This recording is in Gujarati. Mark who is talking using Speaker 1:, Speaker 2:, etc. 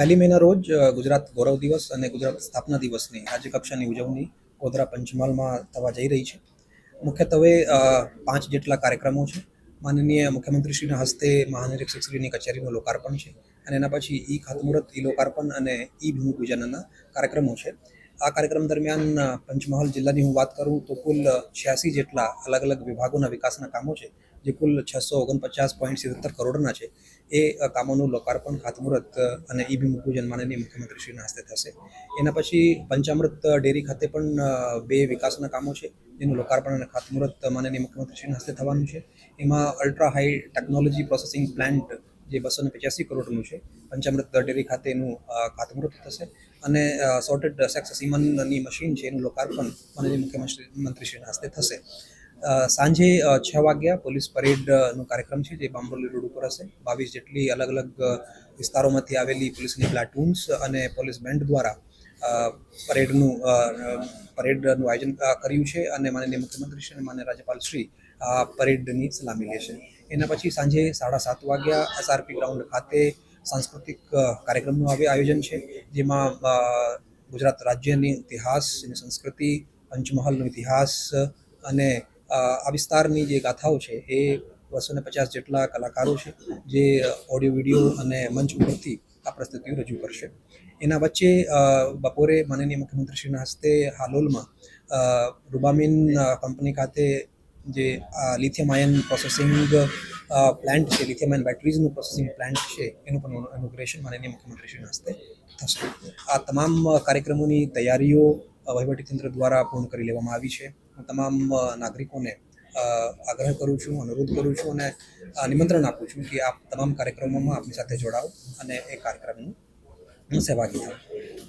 Speaker 1: પહેલી મેના રોજ ગુજરાત ગૌરવ દિવસ અને ગુજરાત સ્થાપના દિવસની રાજ્ય કક્ષાની ઉજવણી ગોધરા પંચમહાલમાં થવા જઈ રહી છે. મુખ્યત્વે પાંચ જેટલા કાર્યક્રમો છે. માનનીય મુખ્યમંત્રીશ્રીના હસ્તે મહાનિરીક્ષકશ્રીની કચેરીનું લોકાર્પણ છે અને એના પછી ઈ ખાતમુહૂર્ત, ઈ લોકાર્પણ અને ઈ ભૂમિપૂજનના કાર્યક્રમો છે. આ કાર્યક્રમ દરમિયાન પંચમહાલ જિલ્લાની હું વાત કરું તો કુલ છ્યાસી જેટલા અલગ અલગ વિભાગોના વિકાસના કામો છે, જે કુલ છસો ઓગણપચાસ પોઈન્ટ સિત્તેર કરોડના છે. એ કામોનું લોકાર્પણ, ખાતમુહૂર્ત, અને ઈ ભૂમિપૂજન માનનીય મુખ્યમંત્રીશ્રીના હસ્તે થશે. એના પછી પંચામૃત ડેરી ખાતે પણ બે વિકાસના કામો છે, જેનું લોકાર્પણ અને ખાતમુહૂર્ત માનનીય મુખ્યમંત્રીશ્રીના હસ્તે થવાનું છે. એમાં ultra high technology processing plant જે બસો ને પચાસી કરોડનું છે પંચામૃત ડેરી ખાતે એનું અ, ખાતમુહૂર્ત થશે. અને સોર્ટેડ સેક્સ સીમનની મશીન છે એનું લોકાર્પણ માનનીય મુખ્યમંત્રી મંત્રીશ્રીના હસ્તે થશે. સાંજે છ વાગ્યા પોલીસ પરેડનો કાર્યક્રમ છે જે બાંબોલી રોડ ઉપર હશે. બાવીસ જેટલી અલગ અલગ વિસ્તારોમાંથી આવેલી પોલીસની પ્લાટૂન્સ અને પોલીસ બેન્ડ દ્વારા પરેડનું પરેડનું આયોજન કર્યું છે અને માનનીય મુખ્યમંત્રી શ્રી અને માન્ય રાજ્યપાલ શ્રી આ પરેડની સલામી લેશે એના પછી સાંજે સાડા સાત વાગ્યા એસઆરપી ગ્રાઉન્ડ ખાતે સાંસ્કૃતિક કાર્યક્રમનું આવે આયોજન છે, જેમાં ગુજરાત રાજ્યની ઇતિહાસ એની સંસ્કૃતિ, પંચમહાલનો ઇતિહાસ અને આ વિસ્તારની જે ગાથાઓ છે એ બસો ને પચાસ જેટલા કલાકારો છે, જે ઓડિયો, વીડિયો અને મંચ ઉપરથી આ પ્રસ્તુતિઓ રજૂ કરશે. એના વચ્ચે બપોરે માનનીય મુખ્યમંત્રીશ્રીના હસ્તે હાલોલમાં રૂબામિન કંપની ખાતે જે લિથિયમ આયન પ્રોસેસિંગ પ્લાન્ટ છે, લિથિયમ આયન બેટરીઝનું પ્રોસેસિંગ પ્લાન્ટ છે, એનું પણ ઇનોગ્રેશન માનનીય મુખ્યમંત્રીશ્રીના હસ્તે થશે. આ તમામ કાર્યક્રમોની તૈયારીઓ વહીવટીતંત્ર દ્વારા પૂર્ણ કરી લેવામાં આવી છે. હું તમામ નાગરિકોને આગ્રહ કરું છું, અનુરોધ કરું છું અને નિમંત્રણ આપું છું કે આપ તમામ કાર્યક્રમોમાં આપની સાથે જોડાઓ અને એ કાર્યક્રમનું no se va a quitar.